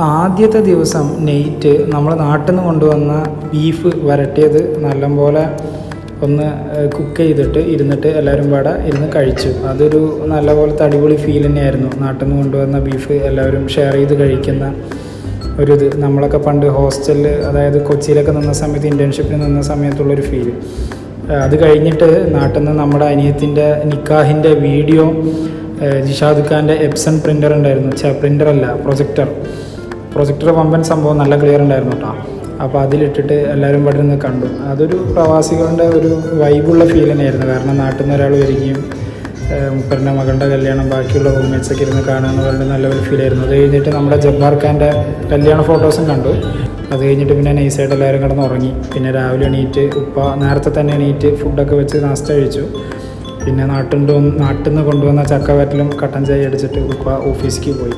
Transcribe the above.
ആദ്യത്തെ ദിവസം നെയ്റ്റ് നമ്മൾ നാട്ടിൽ നിന്ന് കൊണ്ടുവന്ന ബീഫ് വരട്ടിയത് നല്ലപോലെ ഒന്ന് കുക്ക് ചെയ്തിട്ട് ഇരുന്നിട്ട് എല്ലാവരും പാടെ ഇരുന്ന് കഴിച്ചു. അതൊരു നല്ലപോലത്തെ അടിപൊളി ഫീൽ തന്നെയായിരുന്നു. നാട്ടിൽ നിന്ന് കൊണ്ടുവന്ന ബീഫ് എല്ലാവരും ഷെയർ ചെയ്ത് കഴിക്കുന്ന ഒരു ഇത് നമ്മളൊക്കെ പണ്ട് ഹോസ്റ്റലിൽ അതായത് കൊച്ചിയിലൊക്കെ നിന്ന സമയത്ത് ഇന്റേൺഷിപ്പിന് നിന്ന സമയത്തുള്ളൊരു ഫീൽ അത് കഴിഞ്ഞിട്ട് നാട്ടിൽ നിന്ന് നമ്മുടെ അനിയത്തിന്റെ നിക്കാഹിന്റെ വീഡിയോ ജിഷാദ് ഖാന്റെ എപ്സൺ പ്രിന്റർ ഉണ്ടായിരുന്നു. അല്ല പ്രൊജക്ടർ പ്രൊജക്ടർ പമ്പൻ സംഭവം നല്ല ക്ലിയർ ഉണ്ടായിരുന്നു കേട്ടോ അപ്പോൾ അതിലിട്ടിട്ട് എല്ലാവരും ഇവിടെ നിന്ന് കണ്ടു. അതൊരു പ്രവാസികളുടെ ഒരു വൈബുള്ള ഫീൽ തന്നെയായിരുന്നു. കാരണം നാട്ടിൽ നിന്ന് ഒരാൾ വരികയും മുപ്പറിന്റെ മകളുടെ കല്യാണം ബാക്കിയുള്ള റൂംമേറ്റ്സൊക്കെ ഇരുന്ന് കാണാമെന്ന് പറഞ്ഞിട്ട് നല്ലൊരു ഫീൽ ആയിരുന്നു. അത് കഴിഞ്ഞിട്ട് നമ്മുടെ ജബ്ബാർ ഖാന്റെ കല്യാണ ഫോട്ടോസും കണ്ടു. അത് കഴിഞ്ഞിട്ട് പിന്നെ നൈസായിട്ട് എല്ലാവരും കിടന്ന് ഉറങ്ങി. പിന്നെ രാവിലെ എണീറ്റ് ഉപ്പ നേരത്തെ തന്നെ എണീറ്റ് ഫുഡൊക്കെ വെച്ച് നാസ്ത കഴിച്ചു. പിന്നെ നാട്ടിന്റെ നാട്ടിൽ നിന്ന് കൊണ്ടുവന്ന ചക്കവറ്റിലും കട്ടൻ ചായ അടിച്ചിട്ട് ഉപ്പ ഓഫീസിലേക്ക് പോയി.